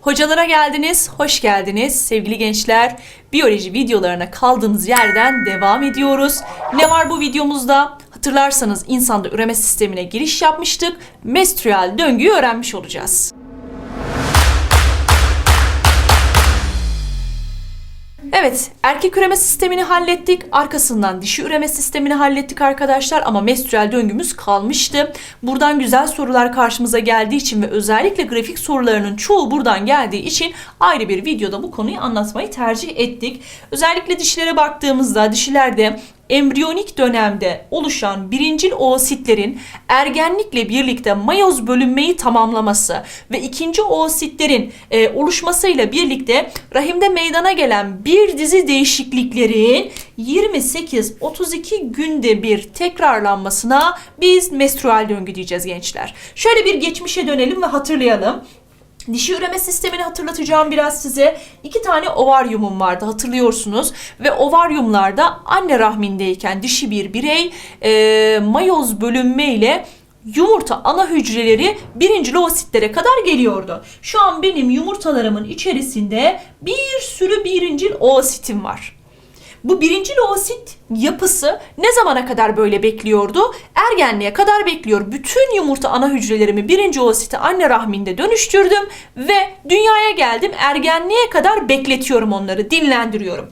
Hocalara geldiniz, hoş geldiniz sevgili gençler. Biyoloji videolarına kaldığımız yerden devam ediyoruz. Ne var bu videomuzda? Hatırlarsanız insanda üreme sistemine giriş yapmıştık. Menstrüel döngüyü öğrenmiş olacağız. Evet, erkek üreme sistemini hallettik. Arkasından dişi üreme sistemini hallettik arkadaşlar ama menstrüel döngümüz kalmıştı. Buradan güzel sorular karşımıza geldiği için ve özellikle grafik sorularının çoğu buradan geldiği için ayrı bir videoda bu konuyu anlatmayı tercih ettik. Özellikle dişilere baktığımızda dişilerde embriyonik dönemde oluşan birincil oositlerin ergenlikle birlikte mayoz bölünmeyi tamamlaması ve ikinci oositlerin e, oluşmasıyla birlikte rahimde meydana gelen bir dizi değişikliklerin 28-32 günde bir tekrarlanmasına biz menstrual döngü diyeceğiz gençler. Şöyle bir geçmişe dönelim ve hatırlayalım. Dişi üreme sistemini hatırlatacağım biraz size. İki tane ovaryumum vardı hatırlıyorsunuz. Ve ovaryumlarda anne rahmindeyken dişi bir birey e, mayoz bölünme ile yumurta ana hücreleri birinci loositlere kadar geliyordu. Şu an benim yumurtalarımın içerisinde bir sürü birincil oositim var. Bu birinci oosit yapısı ne zamana kadar böyle bekliyordu? Ergenliğe kadar bekliyor. Bütün yumurta ana hücrelerimi birinci oositi anne rahminde dönüştürdüm ve dünyaya geldim. Ergenliğe kadar bekletiyorum onları, dinlendiriyorum.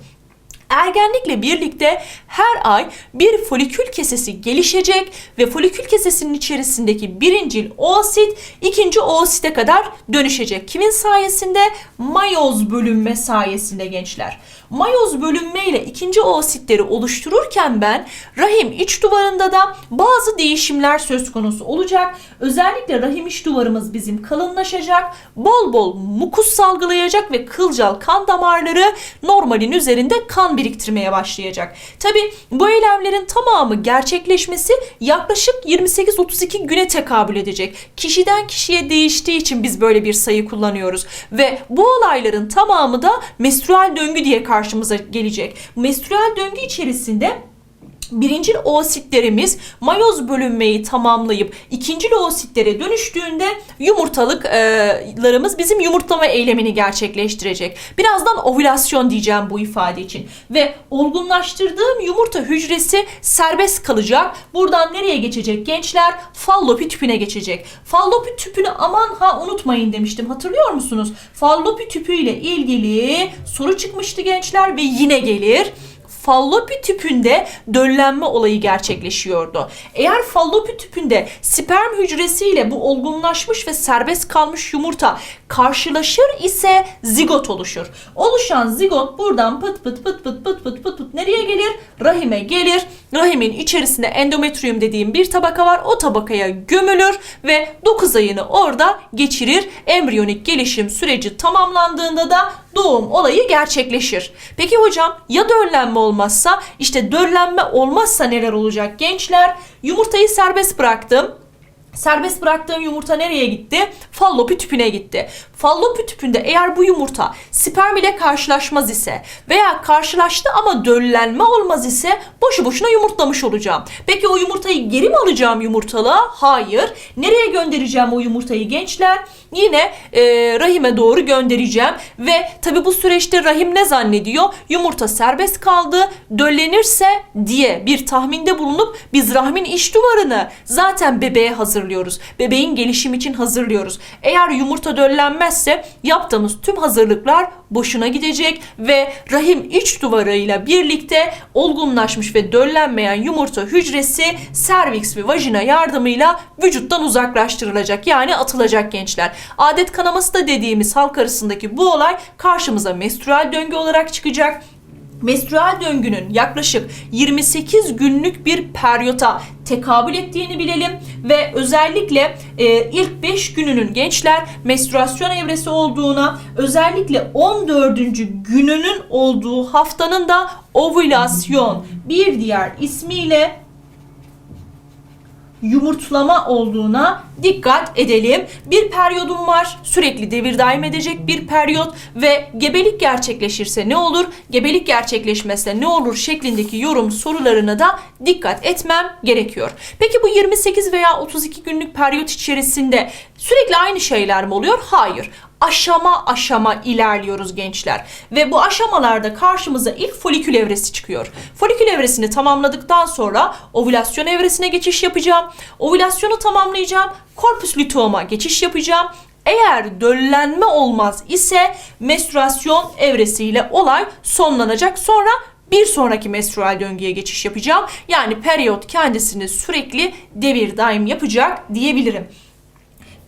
Ergenlikle birlikte her ay bir folikül kesesi gelişecek ve folikül kesesinin içerisindeki birincil oosit ikinci oosite kadar dönüşecek. Kimin sayesinde? Mayoz bölünme sayesinde gençler. Mayoz bölünme ile ikinci oositleri oluştururken ben rahim iç duvarında da bazı değişimler söz konusu olacak. Özellikle rahim iç duvarımız bizim kalınlaşacak, bol bol mukus salgılayacak ve kılcal kan damarları normalin üzerinde kan biriktirmeye başlayacak. Tabi bu eylemlerin tamamı gerçekleşmesi yaklaşık 28-32 güne tekabül edecek. Kişiden kişiye değiştiği için biz böyle bir sayı kullanıyoruz. Ve bu olayların tamamı da menstrual döngü diye karşımıza gelecek. Menstrual döngü içerisinde Birincil oositlerimiz mayoz bölünmeyi tamamlayıp ikinci oositlere dönüştüğünde yumurtalıklarımız bizim yumurtlama eylemini gerçekleştirecek. Birazdan ovülasyon diyeceğim bu ifade için. Ve olgunlaştırdığım yumurta hücresi serbest kalacak. Buradan nereye geçecek gençler? Fallopi tüpüne geçecek. Fallopi tüpünü aman ha unutmayın demiştim. Hatırlıyor musunuz? Fallopi tüpü ile ilgili soru çıkmıştı gençler ve yine gelir fallopi tüpünde döllenme olayı gerçekleşiyordu. Eğer fallopi tüpünde sperm hücresiyle bu olgunlaşmış ve serbest kalmış yumurta karşılaşır ise zigot oluşur. Oluşan zigot buradan pıt pıt pıt pıt pıt pıt pıt, pıt nereye gelir? Rahime gelir. Rahimin içerisinde endometriyum dediğim bir tabaka var. O tabakaya gömülür ve 9 ayını orada geçirir. Embriyonik gelişim süreci tamamlandığında da doğum olayı gerçekleşir. Peki hocam ya döllenme olmazsa? İşte döllenme olmazsa neler olacak gençler? Yumurtayı serbest bıraktım. Serbest bıraktığım yumurta nereye gitti? Fallopi tüpüne gitti. Fallopi tüpünde eğer bu yumurta sperm ile karşılaşmaz ise veya karşılaştı ama döllenme olmaz ise boşu boşuna yumurtlamış olacağım. Peki o yumurtayı geri mi alacağım yumurtalığa? Hayır. Nereye göndereceğim o yumurtayı gençler? Yine e, rahime doğru göndereceğim ve tabi bu süreçte rahim ne zannediyor? Yumurta serbest kaldı, döllenirse diye bir tahminde bulunup biz rahmin iç duvarını zaten bebeğe hazırlıyoruz. Bebeğin gelişim için hazırlıyoruz. Eğer yumurta döllenmezse yaptığımız tüm hazırlıklar boşuna gidecek ve rahim iç duvarıyla birlikte olgunlaşmış ve döllenmeyen yumurta hücresi serviks ve vajina yardımıyla vücuttan uzaklaştırılacak. Yani atılacak gençler. Adet kanaması da dediğimiz halk arasındaki bu olay karşımıza menstrual döngü olarak çıkacak. Menstrual döngünün yaklaşık 28 günlük bir periyota tekabül ettiğini bilelim ve özellikle e, ilk 5 gününün gençler menstruasyon evresi olduğuna özellikle 14. gününün olduğu haftanın da ovülasyon bir diğer ismiyle yumurtlama olduğuna dikkat edelim. Bir periyodum var. Sürekli devir daim edecek bir periyot ve gebelik gerçekleşirse ne olur? Gebelik gerçekleşmezse ne olur şeklindeki yorum sorularına da dikkat etmem gerekiyor. Peki bu 28 veya 32 günlük periyot içerisinde sürekli aynı şeyler mi oluyor? Hayır. Aşama aşama ilerliyoruz gençler. Ve bu aşamalarda karşımıza ilk folikül evresi çıkıyor. Folikül evresini tamamladıktan sonra ovülasyon evresine geçiş yapacağım. Ovülasyonu tamamlayacağım. Korpus luteum'a geçiş yapacağım. Eğer döllenme olmaz ise menstruasyon evresiyle olay sonlanacak. Sonra bir sonraki menstrual döngüye geçiş yapacağım. Yani periyot kendisini sürekli devir daim yapacak diyebilirim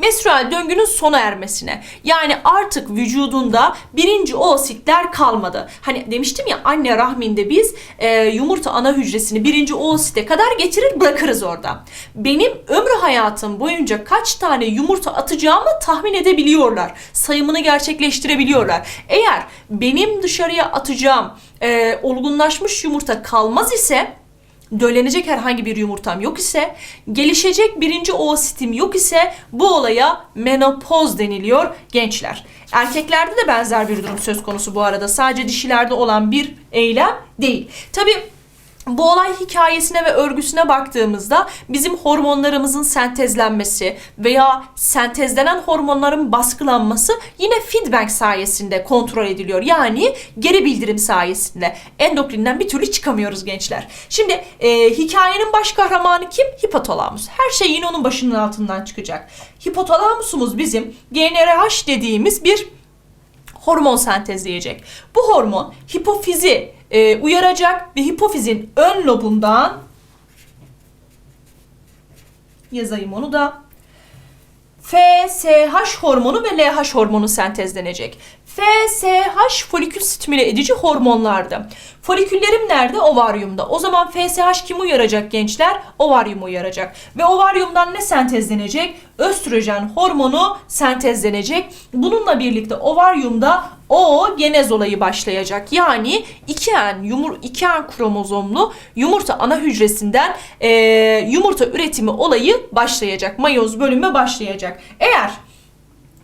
menstrual döngünün sona ermesine. Yani artık vücudunda birinci oositler kalmadı. Hani demiştim ya anne rahminde biz e, yumurta ana hücresini birinci oosite kadar getirir bırakırız orada. Benim ömrü hayatım boyunca kaç tane yumurta atacağımı tahmin edebiliyorlar. Sayımını gerçekleştirebiliyorlar. Eğer benim dışarıya atacağım e, olgunlaşmış yumurta kalmaz ise döllenecek herhangi bir yumurtam yok ise, gelişecek birinci oositim yok ise bu olaya menopoz deniliyor gençler. Erkeklerde de benzer bir durum söz konusu bu arada. Sadece dişilerde olan bir eylem değil. Tabii bu olay hikayesine ve örgüsüne baktığımızda bizim hormonlarımızın sentezlenmesi veya sentezlenen hormonların baskılanması yine feedback sayesinde kontrol ediliyor. Yani geri bildirim sayesinde. Endokrinden bir türlü çıkamıyoruz gençler. Şimdi e, hikayenin baş kahramanı kim? Hipotalamus. Her şey yine onun başının altından çıkacak. Hipotalamusumuz bizim GnRH dediğimiz bir hormon sentezleyecek. Bu hormon hipofizi e, uyaracak ve hipofizin ön lobundan yazayım onu da FSH hormonu ve LH hormonu sentezlenecek. FSH folikül stimüle edici hormonlardı. Foliküllerim nerede? Ovaryumda. O zaman FSH kimi uyaracak gençler? Ovaryumu uyaracak. Ve ovaryumdan ne sentezlenecek? Östrojen hormonu sentezlenecek. Bununla birlikte ovaryumda o genez olayı başlayacak. Yani 2N, yumur, 2N kromozomlu yumurta ana hücresinden e, yumurta üretimi olayı başlayacak. Mayoz bölünme başlayacak. Eğer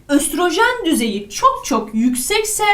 östrojen düzeyi çok çok yüksekse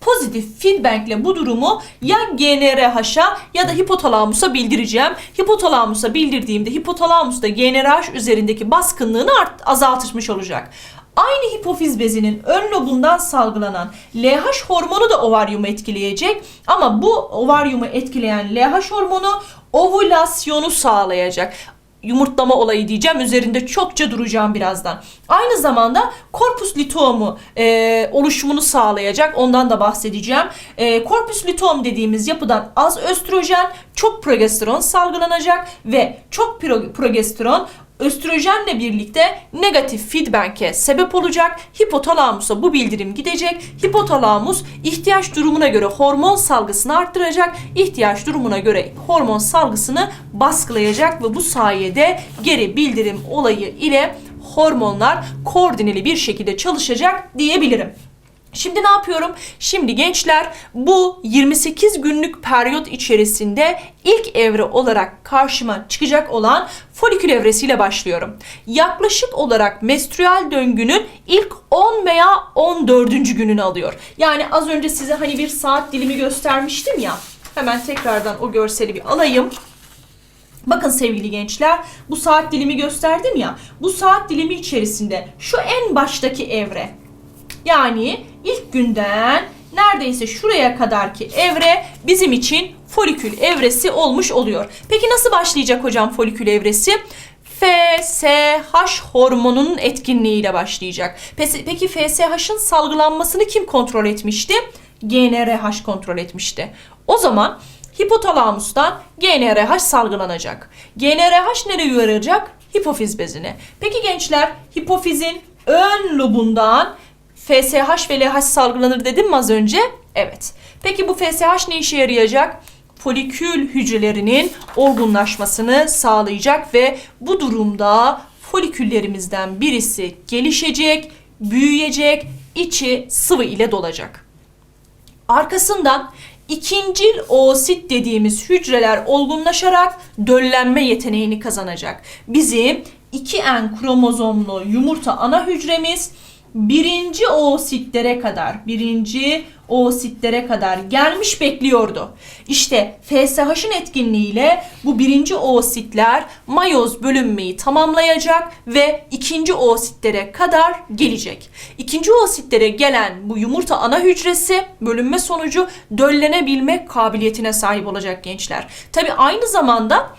pozitif feedbackle bu durumu ya GnRH'a ya da hipotalamusa bildireceğim. Hipotalamusa bildirdiğimde hipotalamus da GnRH üzerindeki baskınlığını art, azaltmış olacak. Aynı hipofiz bezinin ön lobundan salgılanan LH hormonu da ovaryumu etkileyecek ama bu ovaryumu etkileyen LH hormonu ovülasyonu sağlayacak yumurtlama olayı diyeceğim. Üzerinde çokça duracağım birazdan. Aynı zamanda korpus luteum'u e, oluşumunu sağlayacak. Ondan da bahsedeceğim. E, korpus luteum dediğimiz yapıdan az östrojen, çok progesteron salgılanacak ve çok pro- progesteron östrojenle birlikte negatif feedback'e sebep olacak. Hipotalamusa bu bildirim gidecek. Hipotalamus ihtiyaç durumuna göre hormon salgısını arttıracak. İhtiyaç durumuna göre hormon salgısını baskılayacak ve bu sayede geri bildirim olayı ile hormonlar koordineli bir şekilde çalışacak diyebilirim. Şimdi ne yapıyorum? Şimdi gençler bu 28 günlük periyot içerisinde ilk evre olarak karşıma çıkacak olan folikül evresiyle başlıyorum. Yaklaşık olarak menstrüel döngünün ilk 10 veya 14. gününü alıyor. Yani az önce size hani bir saat dilimi göstermiştim ya. Hemen tekrardan o görseli bir alayım. Bakın sevgili gençler bu saat dilimi gösterdim ya. Bu saat dilimi içerisinde şu en baştaki evre yani ilk günden neredeyse şuraya kadarki evre bizim için folikül evresi olmuş oluyor. Peki nasıl başlayacak hocam folikül evresi? FSH hormonunun etkinliğiyle başlayacak. Peki, FSH'ın salgılanmasını kim kontrol etmişti? GnRH kontrol etmişti. O zaman hipotalamustan GnRH salgılanacak. GnRH nereye uyaracak? Hipofiz bezine. Peki gençler hipofizin ön lobundan FSH ve LH salgılanır dedim mi az önce? Evet. Peki bu FSH ne işe yarayacak? Folikül hücrelerinin olgunlaşmasını sağlayacak ve bu durumda foliküllerimizden birisi gelişecek, büyüyecek, içi sıvı ile dolacak. Arkasından ikincil oosit dediğimiz hücreler olgunlaşarak döllenme yeteneğini kazanacak. Bizim 2N kromozomlu yumurta ana hücremiz birinci oositlere kadar, birinci oositlere kadar gelmiş bekliyordu. İşte FSH'ın etkinliğiyle bu birinci oositler mayoz bölünmeyi tamamlayacak ve ikinci oositlere kadar gelecek. İkinci oositlere gelen bu yumurta ana hücresi bölünme sonucu döllenebilme kabiliyetine sahip olacak gençler. Tabi aynı zamanda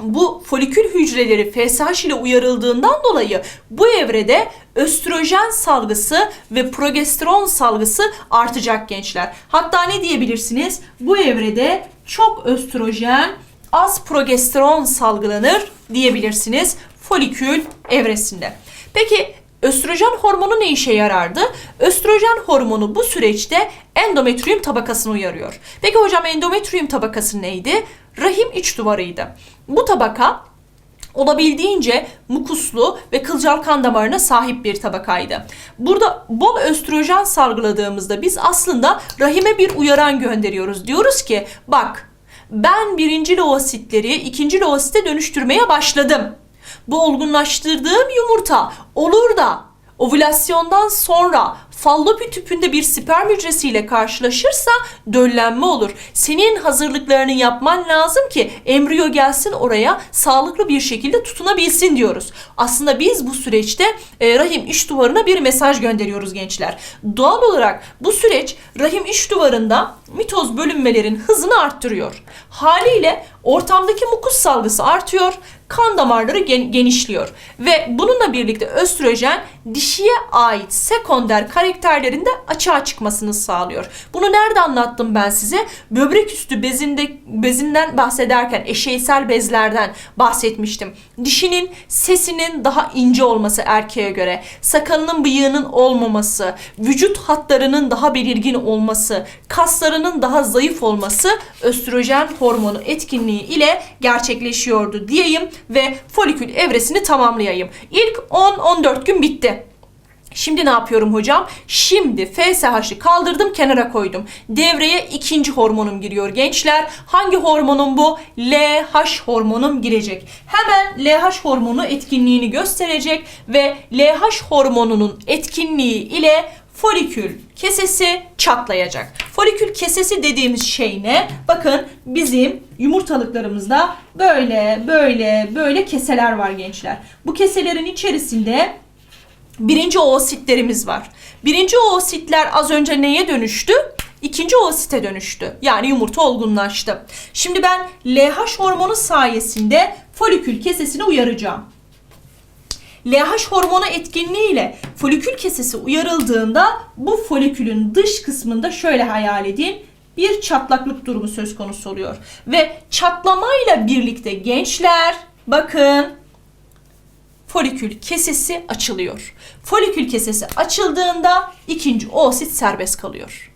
bu folikül hücreleri FSH ile uyarıldığından dolayı bu evrede östrojen salgısı ve progesteron salgısı artacak gençler. Hatta ne diyebilirsiniz? Bu evrede çok östrojen, az progesteron salgılanır diyebilirsiniz folikül evresinde. Peki Östrojen hormonu ne işe yarardı? Östrojen hormonu bu süreçte endometrium tabakasını uyarıyor. Peki hocam endometrium tabakası neydi? Rahim iç duvarıydı. Bu tabaka olabildiğince mukuslu ve kılcal kan damarına sahip bir tabakaydı. Burada bol östrojen salgıladığımızda biz aslında rahime bir uyaran gönderiyoruz. Diyoruz ki bak ben birinci loositleri ikinci loosite dönüştürmeye başladım. Bu olgunlaştırdığım yumurta olur da ovülasyondan sonra fallopi tüpünde bir sperm hücresiyle karşılaşırsa döllenme olur. Senin hazırlıklarını yapman lazım ki embriyo gelsin oraya sağlıklı bir şekilde tutunabilsin diyoruz. Aslında biz bu süreçte e, rahim iç duvarına bir mesaj gönderiyoruz gençler. Doğal olarak bu süreç rahim iç duvarında mitoz bölünmelerin hızını arttırıyor. Haliyle ortamdaki mukus salgısı artıyor, kan damarları gen- genişliyor ve bununla birlikte östrojen dişiye ait sekonder karakterlerinde açığa çıkmasını sağlıyor. Bunu nerede anlattım ben size? Böbrek üstü bezinde bezinden bahsederken eşeysel bezlerden bahsetmiştim. Dişinin sesinin daha ince olması erkeğe göre, sakalının bıyığının olmaması, vücut hatlarının daha belirgin olması, kaslarının daha zayıf olması östrojen hormonu etkinliği ile gerçekleşiyordu diyeyim ve folikül evresini tamamlayayım. İlk 10-14 gün bitti. Şimdi ne yapıyorum hocam? Şimdi FSH'ı kaldırdım kenara koydum. Devreye ikinci hormonum giriyor gençler. Hangi hormonum bu? LH hormonum girecek. Hemen LH hormonu etkinliğini gösterecek ve LH hormonunun etkinliği ile folikül kesesi çatlayacak. Folikül kesesi dediğimiz şey ne? Bakın bizim yumurtalıklarımızda böyle böyle böyle keseler var gençler. Bu keselerin içerisinde birinci oositlerimiz var. Birinci oositler az önce neye dönüştü? İkinci oosite dönüştü. Yani yumurta olgunlaştı. Şimdi ben LH hormonu sayesinde folikül kesesini uyaracağım. LH hormonu etkinliğiyle folikül kesesi uyarıldığında bu folikülün dış kısmında şöyle hayal edin bir çatlaklık durumu söz konusu oluyor. Ve çatlamayla birlikte gençler bakın folikül kesesi açılıyor. Folikül kesesi açıldığında ikinci oosit serbest kalıyor.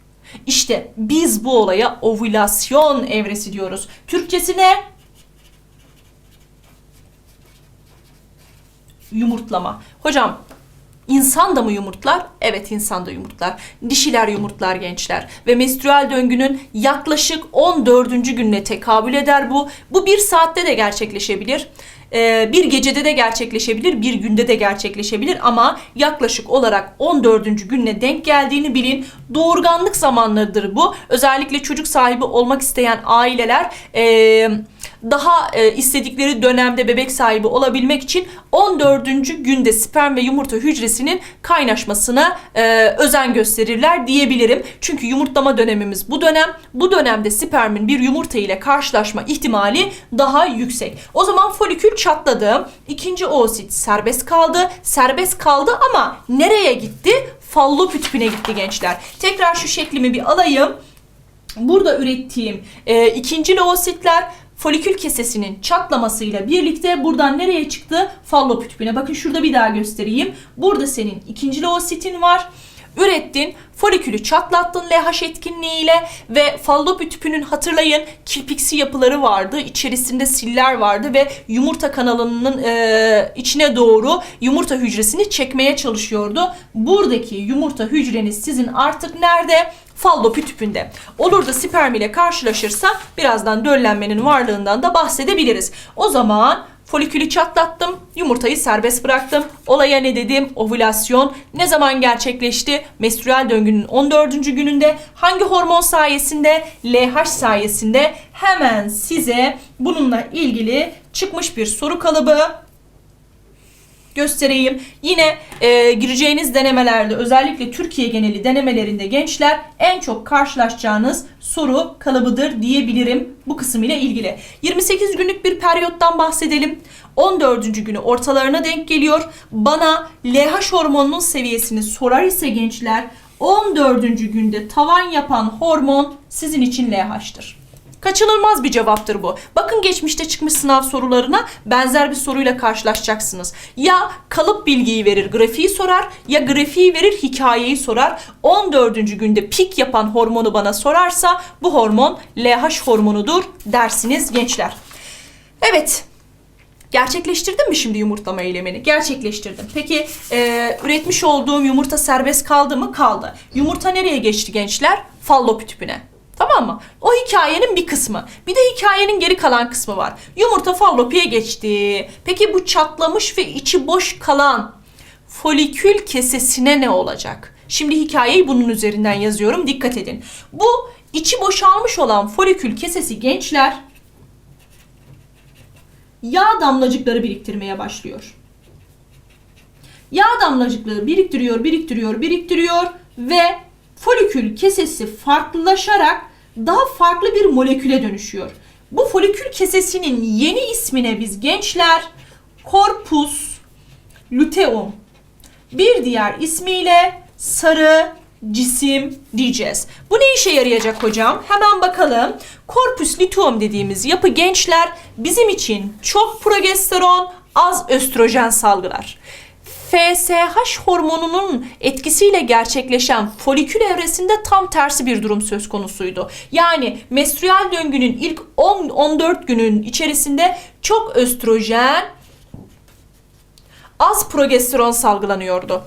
İşte biz bu olaya ovülasyon evresi diyoruz. Türkçesi ne? Yumurtlama. Hocam İnsan da mı yumurtlar? Evet insan da yumurtlar. Dişiler yumurtlar gençler. Ve menstrüel döngünün yaklaşık 14. gününe tekabül eder bu. Bu bir saatte de gerçekleşebilir. Ee, bir gecede de gerçekleşebilir, bir günde de gerçekleşebilir ama yaklaşık olarak 14. gününe denk geldiğini bilin. Doğurganlık zamanlarıdır bu. Özellikle çocuk sahibi olmak isteyen aileler ee, daha e, istedikleri dönemde bebek sahibi olabilmek için 14. günde sperm ve yumurta hücresinin kaynaşmasına e, özen gösterirler diyebilirim. Çünkü yumurtlama dönemimiz bu dönem. Bu dönemde spermin bir yumurta ile karşılaşma ihtimali daha yüksek. O zaman folikül çatladı. İkinci oosit serbest kaldı. Serbest kaldı ama nereye gitti? Fallopi tüpüne gitti gençler. Tekrar şu şeklimi bir alayım. Burada ürettiğim e, ikinci loositler folikül kesesinin çatlamasıyla birlikte buradan nereye çıktı? Fallopi tüpüne. Bakın şurada bir daha göstereyim. Burada senin ikinci loositin var. Ürettin, folikülü çatlattın LH etkinliğiyle ve fallopi tüpünün hatırlayın kirpiksi yapıları vardı. İçerisinde siller vardı ve yumurta kanalının e, içine doğru yumurta hücresini çekmeye çalışıyordu. Buradaki yumurta hücreniz sizin artık nerede? Fallopi tüpünde. Olur da sperm ile karşılaşırsa birazdan döllenmenin varlığından da bahsedebiliriz. O zaman Folikülü çatlattım, yumurtayı serbest bıraktım. Olaya ne dedim? Ovülasyon ne zaman gerçekleşti? Menstrüel döngünün 14. gününde hangi hormon sayesinde? LH sayesinde hemen size bununla ilgili çıkmış bir soru kalıbı göstereyim. Yine e, gireceğiniz denemelerde özellikle Türkiye geneli denemelerinde gençler en çok karşılaşacağınız soru kalıbıdır diyebilirim bu kısım ile ilgili. 28 günlük bir periyottan bahsedelim. 14. günü ortalarına denk geliyor. Bana LH hormonunun seviyesini sorar ise gençler 14. günde tavan yapan hormon sizin için LH'tır. Kaçınılmaz bir cevaptır bu. Bakın geçmişte çıkmış sınav sorularına benzer bir soruyla karşılaşacaksınız. Ya kalıp bilgiyi verir, grafiği sorar ya grafiği verir, hikayeyi sorar. 14. günde pik yapan hormonu bana sorarsa bu hormon LH hormonudur dersiniz gençler. Evet, Gerçekleştirdim mi şimdi yumurtlama eylemini? Gerçekleştirdim. Peki e, üretmiş olduğum yumurta serbest kaldı mı? Kaldı. Yumurta nereye geçti gençler? Fallop tüpüne. Tamam mı? O hikayenin bir kısmı. Bir de hikayenin geri kalan kısmı var. Yumurta fallopiye geçti. Peki bu çatlamış ve içi boş kalan folikül kesesine ne olacak? Şimdi hikayeyi bunun üzerinden yazıyorum. Dikkat edin. Bu içi boşalmış olan folikül kesesi gençler yağ damlacıkları biriktirmeye başlıyor. Yağ damlacıkları biriktiriyor, biriktiriyor, biriktiriyor ve folikül kesesi farklılaşarak daha farklı bir moleküle dönüşüyor. Bu folikül kesesinin yeni ismine biz gençler korpus luteum bir diğer ismiyle sarı cisim diyeceğiz. Bu ne işe yarayacak hocam? Hemen bakalım. Korpus luteum dediğimiz yapı gençler bizim için çok progesteron, az östrojen salgılar. FSH hormonunun etkisiyle gerçekleşen folikül evresinde tam tersi bir durum söz konusuydu. Yani menstrüel döngünün ilk 10-14 günün içerisinde çok östrojen, az progesteron salgılanıyordu.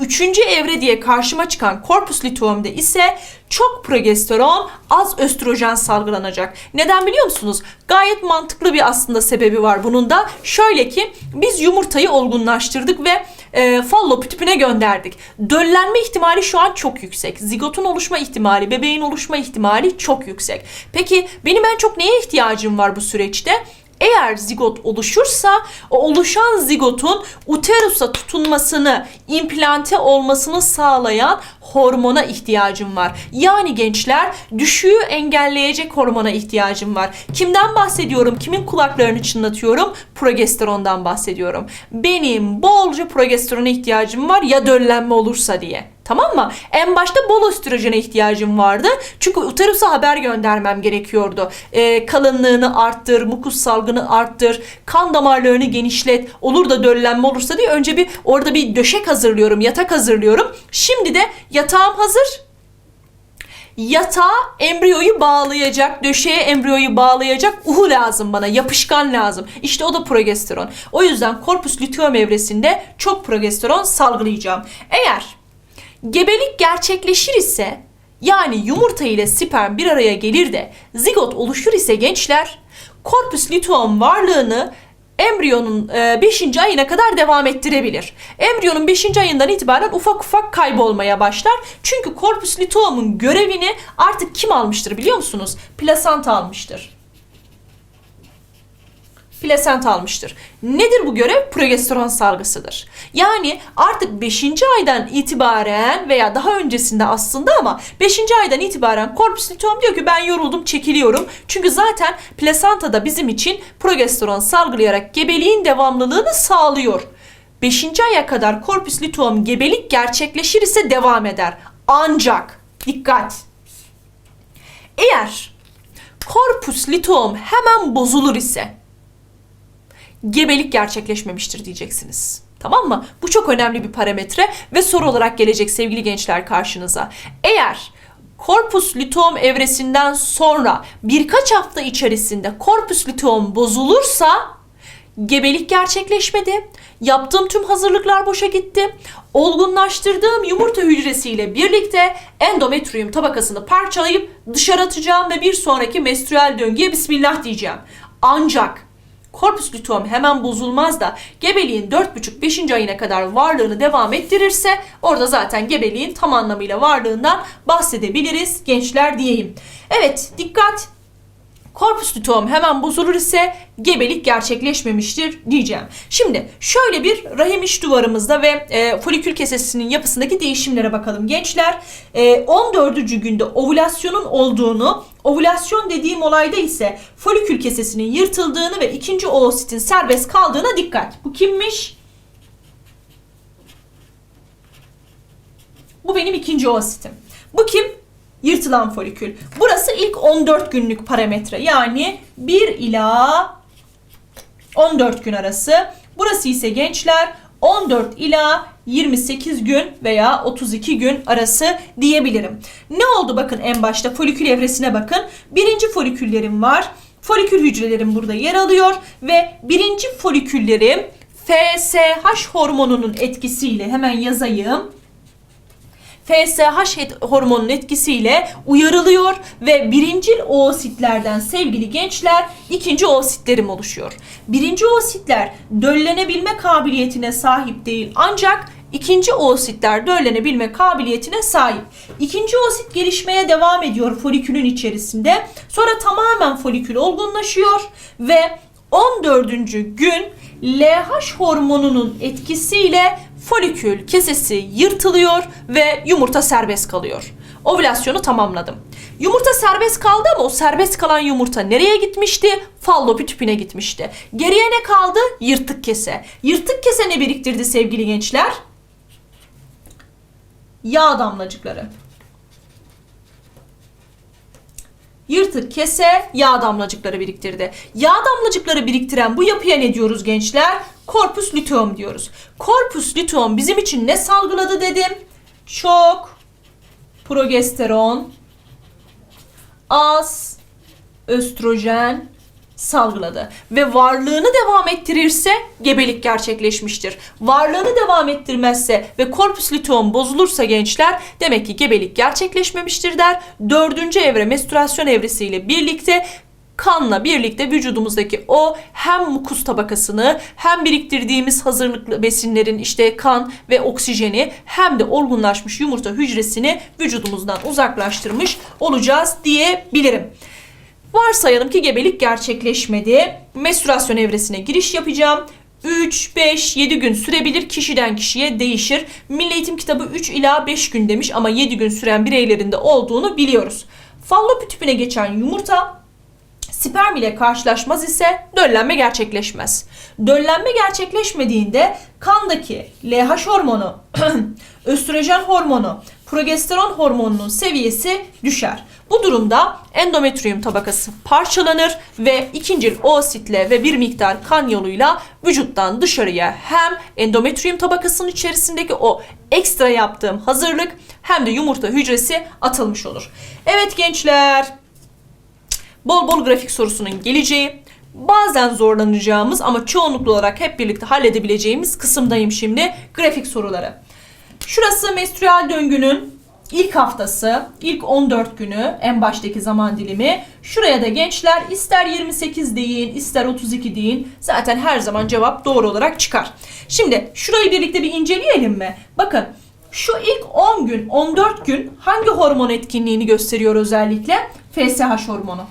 Üçüncü evre diye karşıma çıkan korpus luteum'da ise çok progesteron, az östrojen salgılanacak. Neden biliyor musunuz? Gayet mantıklı bir aslında sebebi var bunun da. Şöyle ki biz yumurtayı olgunlaştırdık ve e, fallop tüpüne gönderdik. Döllenme ihtimali şu an çok yüksek. Zigotun oluşma ihtimali, bebeğin oluşma ihtimali çok yüksek. Peki benim en çok neye ihtiyacım var bu süreçte? Eğer zigot oluşursa o oluşan zigotun uterusa tutunmasını, implante olmasını sağlayan hormona ihtiyacım var. Yani gençler düşüğü engelleyecek hormona ihtiyacım var. Kimden bahsediyorum? Kimin kulaklarını çınlatıyorum? Progesterondan bahsediyorum. Benim bolca progesterona ihtiyacım var ya döllenme olursa diye. Tamam mı? En başta bol östrojene ihtiyacım vardı. Çünkü uterusa haber göndermem gerekiyordu. Ee, kalınlığını arttır, mukus salgını arttır, kan damarlarını genişlet, olur da döllenme olursa diye önce bir orada bir döşek hazırlıyorum, yatak hazırlıyorum. Şimdi de yatağım hazır. Yatağa embriyoyu bağlayacak, döşeye embriyoyu bağlayacak uhu lazım bana, yapışkan lazım. İşte o da progesteron. O yüzden korpus luteum evresinde çok progesteron salgılayacağım. Eğer gebelik gerçekleşir ise yani yumurta ile sperm bir araya gelir de zigot oluşur ise gençler korpus luteum varlığını embriyonun 5. ayına kadar devam ettirebilir. Embriyonun 5. ayından itibaren ufak ufak kaybolmaya başlar. Çünkü korpus luteum'un görevini artık kim almıştır biliyor musunuz? Plasanta almıştır plasenta almıştır. Nedir bu görev? Progesteron salgısıdır. Yani artık 5. aydan itibaren veya daha öncesinde aslında ama 5. aydan itibaren korpus luteum diyor ki ben yoruldum çekiliyorum. Çünkü zaten plasenta da bizim için progesteron salgılayarak gebeliğin devamlılığını sağlıyor. 5. aya kadar korpus luteum gebelik gerçekleşir ise devam eder. Ancak dikkat. Eğer korpus luteum hemen bozulur ise gebelik gerçekleşmemiştir diyeceksiniz. Tamam mı? Bu çok önemli bir parametre ve soru olarak gelecek sevgili gençler karşınıza. Eğer korpus luteum evresinden sonra birkaç hafta içerisinde korpus luteum bozulursa gebelik gerçekleşmedi. Yaptığım tüm hazırlıklar boşa gitti. Olgunlaştırdığım yumurta hücresiyle birlikte endometrium tabakasını parçalayıp dışarı atacağım ve bir sonraki menstrüel döngüye bismillah diyeceğim. Ancak korpus luteum hemen bozulmaz da gebeliğin 4,5-5. ayına kadar varlığını devam ettirirse orada zaten gebeliğin tam anlamıyla varlığından bahsedebiliriz gençler diyeyim. Evet dikkat Korpus luteum hemen bozulur ise gebelik gerçekleşmemiştir diyeceğim. Şimdi şöyle bir rahim iç duvarımızda ve e, folikül kesesinin yapısındaki değişimlere bakalım gençler. E, 14. günde ovülasyonun olduğunu, ovülasyon dediğim olayda ise folikül kesesinin yırtıldığını ve ikinci oositin serbest kaldığına dikkat. Bu kimmiş? Bu benim ikinci oositim. Bu kim? Yırtılan folikül. Burası ilk 14 günlük parametre. Yani 1 ila 14 gün arası. Burası ise gençler 14 ila 28 gün veya 32 gün arası diyebilirim. Ne oldu bakın en başta folikül evresine bakın. Birinci foliküllerim var. Folikül hücrelerim burada yer alıyor ve birinci foliküllerim FSH hormonunun etkisiyle hemen yazayım. FSH hormonunun etkisiyle uyarılıyor ve birincil oositlerden sevgili gençler ikinci oositlerim oluşuyor. Birinci oositler döllenebilme kabiliyetine sahip değil ancak ikinci oositler döllenebilme kabiliyetine sahip. İkinci oosit gelişmeye devam ediyor folikülün içerisinde. Sonra tamamen folikül olgunlaşıyor ve 14. gün LH hormonunun etkisiyle folikül kesesi yırtılıyor ve yumurta serbest kalıyor. Ovülasyonu tamamladım. Yumurta serbest kaldı ama o serbest kalan yumurta nereye gitmişti? Fallopi tüpüne gitmişti. Geriye ne kaldı? Yırtık kese. Yırtık kese ne biriktirdi sevgili gençler? Yağ damlacıkları. Yırtık kese yağ damlacıkları biriktirdi. Yağ damlacıkları biriktiren bu yapıya ne diyoruz gençler? Korpus luteum diyoruz. Korpus luteum bizim için ne salgıladı dedim? Çok progesteron, az östrojen salgıladı ve varlığını devam ettirirse gebelik gerçekleşmiştir. Varlığını devam ettirmezse ve korpus luteum bozulursa gençler demek ki gebelik gerçekleşmemiştir der. Dördüncü evre menstruasyon evresiyle birlikte kanla birlikte vücudumuzdaki o hem mukus tabakasını hem biriktirdiğimiz hazırlıklı besinlerin işte kan ve oksijeni hem de olgunlaşmış yumurta hücresini vücudumuzdan uzaklaştırmış olacağız diyebilirim. Varsayalım ki gebelik gerçekleşmedi. Menstruasyon evresine giriş yapacağım. 3, 5, 7 gün sürebilir. Kişiden kişiye değişir. Milli Eğitim kitabı 3 ila 5 gün demiş ama 7 gün süren bireylerinde olduğunu biliyoruz. Fallopi tüpüne geçen yumurta sperm ile karşılaşmaz ise döllenme gerçekleşmez. Döllenme gerçekleşmediğinde kandaki LH hormonu, östrojen hormonu, progesteron hormonunun seviyesi düşer. Bu durumda endometrium tabakası parçalanır ve ikincil oositle ve bir miktar kan yoluyla vücuttan dışarıya hem endometrium tabakasının içerisindeki o ekstra yaptığım hazırlık hem de yumurta hücresi atılmış olur. Evet gençler bol bol grafik sorusunun geleceği, bazen zorlanacağımız ama çoğunluklu olarak hep birlikte halledebileceğimiz kısımdayım şimdi grafik soruları. Şurası menstrüel döngünün ilk haftası, ilk 14 günü en baştaki zaman dilimi. Şuraya da gençler ister 28 deyin, ister 32 deyin. Zaten her zaman cevap doğru olarak çıkar. Şimdi şurayı birlikte bir inceleyelim mi? Bakın şu ilk 10 gün, 14 gün hangi hormon etkinliğini gösteriyor özellikle? FSH hormonu.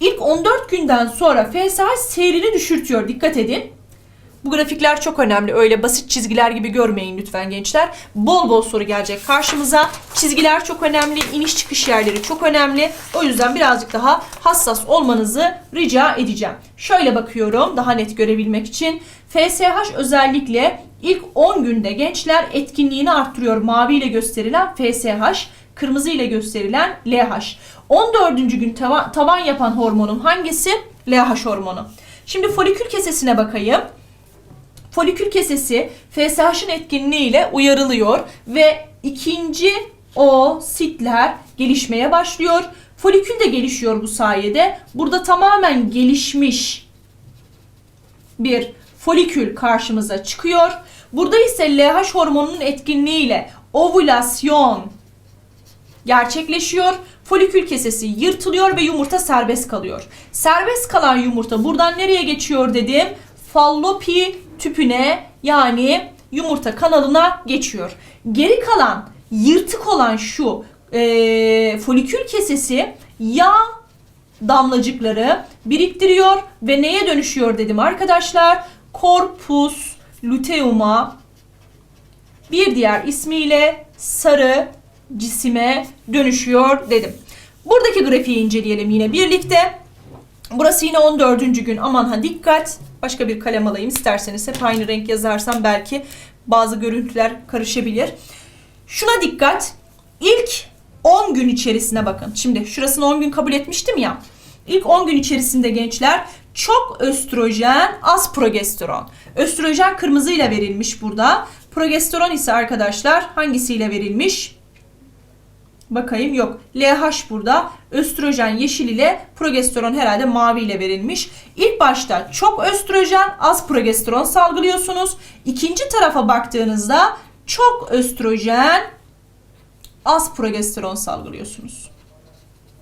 İlk 14 günden sonra FSH seyrini düşürtüyor. Dikkat edin. Bu grafikler çok önemli. Öyle basit çizgiler gibi görmeyin lütfen gençler. Bol bol soru gelecek karşımıza. Çizgiler çok önemli. iniş çıkış yerleri çok önemli. O yüzden birazcık daha hassas olmanızı rica edeceğim. Şöyle bakıyorum daha net görebilmek için. FSH özellikle ilk 10 günde gençler etkinliğini arttırıyor. Mavi ile gösterilen FSH, kırmızı ile gösterilen LH. 14. gün tava- tavan yapan hormonum hangisi? LH hormonu. Şimdi folikül kesesine bakayım. Folikül kesesi FSH'ın etkinliğiyle uyarılıyor ve ikinci o sitler gelişmeye başlıyor. Folikül de gelişiyor bu sayede. Burada tamamen gelişmiş bir folikül karşımıza çıkıyor. Burada ise LH hormonunun etkinliğiyle ovülasyon gerçekleşiyor. Folikül kesesi yırtılıyor ve yumurta serbest kalıyor. Serbest kalan yumurta buradan nereye geçiyor dedim? Fallopi tüpüne yani yumurta kanalına geçiyor. Geri kalan yırtık olan şu eee, folikül kesesi yağ damlacıkları biriktiriyor ve neye dönüşüyor dedim arkadaşlar? Korpus luteuma bir diğer ismiyle sarı cisime dönüşüyor dedim. Buradaki grafiği inceleyelim yine birlikte. Burası yine 14. gün. Aman ha dikkat. Başka bir kalem alayım isterseniz. Hep aynı renk yazarsam belki bazı görüntüler karışabilir. Şuna dikkat. İlk 10 gün içerisine bakın. Şimdi şurasını 10 gün kabul etmiştim ya. İlk 10 gün içerisinde gençler çok östrojen, az progesteron. Östrojen kırmızıyla verilmiş burada. Progesteron ise arkadaşlar hangisiyle verilmiş? Bakayım yok. LH burada. Östrojen yeşil ile progesteron herhalde mavi ile verilmiş. İlk başta çok östrojen, az progesteron salgılıyorsunuz. İkinci tarafa baktığınızda çok östrojen, az progesteron salgılıyorsunuz.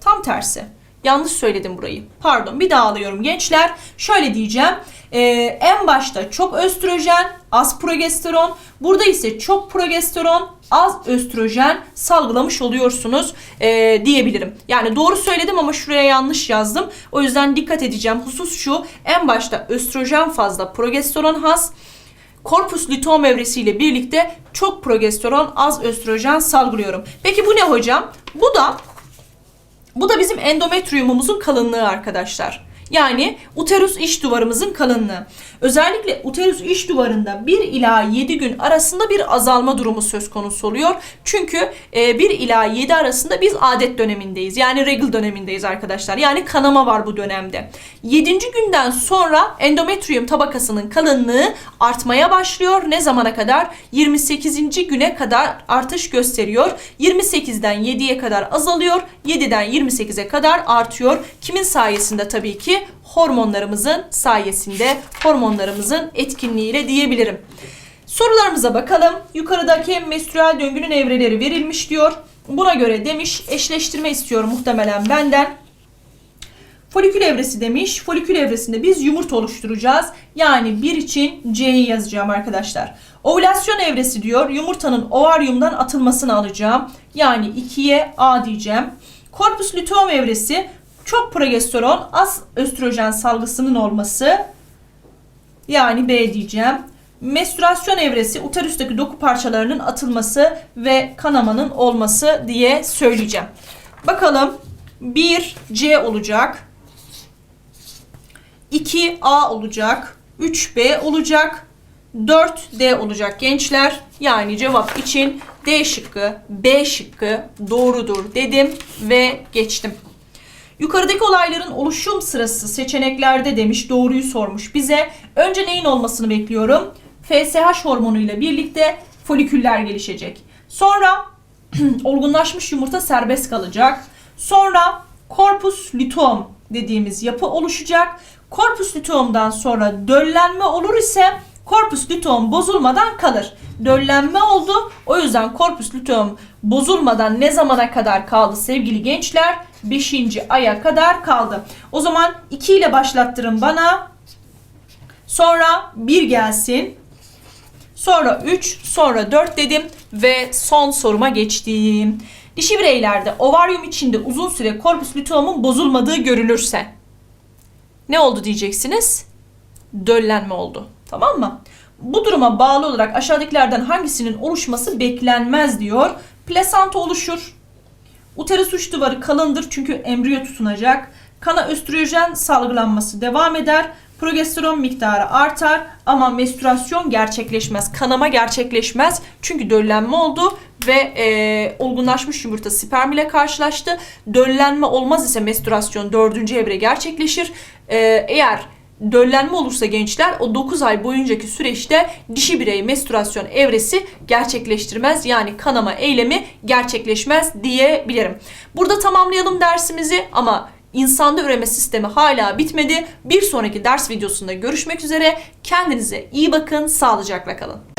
Tam tersi. Yanlış söyledim burayı. Pardon bir daha alıyorum gençler. Şöyle diyeceğim. Ee, en başta çok östrojen, az progesteron. Burada ise çok progesteron, az östrojen salgılamış oluyorsunuz ee, diyebilirim. Yani doğru söyledim ama şuraya yanlış yazdım. O yüzden dikkat edeceğim. Husus şu. En başta östrojen fazla, progesteron az. Korpus luteum evresiyle birlikte çok progesteron, az östrojen salgılıyorum. Peki bu ne hocam? Bu da bu da bizim endometriyumumuzun kalınlığı arkadaşlar. Yani uterus iç duvarımızın kalınlığı. Özellikle uterus iç duvarında 1 ila 7 gün arasında bir azalma durumu söz konusu oluyor. Çünkü e, 1 ila 7 arasında biz adet dönemindeyiz. Yani regl dönemindeyiz arkadaşlar. Yani kanama var bu dönemde. 7. günden sonra endometriyum tabakasının kalınlığı artmaya başlıyor. Ne zamana kadar? 28. güne kadar artış gösteriyor. 28'den 7'ye kadar azalıyor. 7'den 28'e kadar artıyor. Kimin sayesinde tabii ki? Hormonlarımızın sayesinde, hormonlarımızın etkinliğiyle diyebilirim. Sorularımıza bakalım. Yukarıdaki menstrüel döngünün evreleri verilmiş diyor. Buna göre demiş eşleştirme istiyor muhtemelen benden. Folikül evresi demiş. Folikül evresinde biz yumurta oluşturacağız. Yani bir için C'yi yazacağım arkadaşlar. Ovülasyon evresi diyor. Yumurtanın ovaryumdan atılmasını alacağım. Yani 2'ye A diyeceğim. Korpus luteum evresi çok progesteron, az östrojen salgısının olması. Yani B diyeceğim. Menstrüasyon evresi uterüsteki doku parçalarının atılması ve kanamanın olması diye söyleyeceğim. Bakalım 1 C olacak. 2A olacak. 3B olacak. 4D olacak gençler. Yani cevap için D şıkkı, B şıkkı doğrudur dedim ve geçtim. Yukarıdaki olayların oluşum sırası seçeneklerde demiş, doğruyu sormuş bize. Önce neyin olmasını bekliyorum? FSH hormonu ile birlikte foliküller gelişecek. Sonra olgunlaşmış yumurta serbest kalacak. Sonra korpus luteum dediğimiz yapı oluşacak. Korpus luteum'dan sonra döllenme olur ise korpus luteum bozulmadan kalır. Döllenme oldu. O yüzden korpus luteum bozulmadan ne zamana kadar kaldı sevgili gençler? 5. aya kadar kaldı. O zaman 2 ile başlattırın bana. Sonra 1 gelsin. Sonra 3, sonra 4 dedim ve son soruma geçtim. Dişi bireylerde ovaryum içinde uzun süre korpus luteum'un bozulmadığı görülürse ne oldu diyeceksiniz? Döllenme oldu. Tamam mı? Bu duruma bağlı olarak aşağıdakilerden hangisinin oluşması beklenmez diyor. Plasanta oluşur. Uterus uç duvarı kalındır çünkü embriyo tutunacak. Kana östrojen salgılanması devam eder. Progesteron miktarı artar ama menstruasyon gerçekleşmez. Kanama gerçekleşmez. Çünkü döllenme oldu ve e, olgunlaşmış yumurta sperm ile karşılaştı. Döllenme olmaz ise menstruasyon dördüncü evre gerçekleşir. E, eğer döllenme olursa gençler o 9 ay boyuncaki süreçte dişi birey menstruasyon evresi gerçekleştirmez. Yani kanama eylemi gerçekleşmez diyebilirim. Burada tamamlayalım dersimizi ama insanda üreme sistemi hala bitmedi. Bir sonraki ders videosunda görüşmek üzere. Kendinize iyi bakın, sağlıcakla kalın.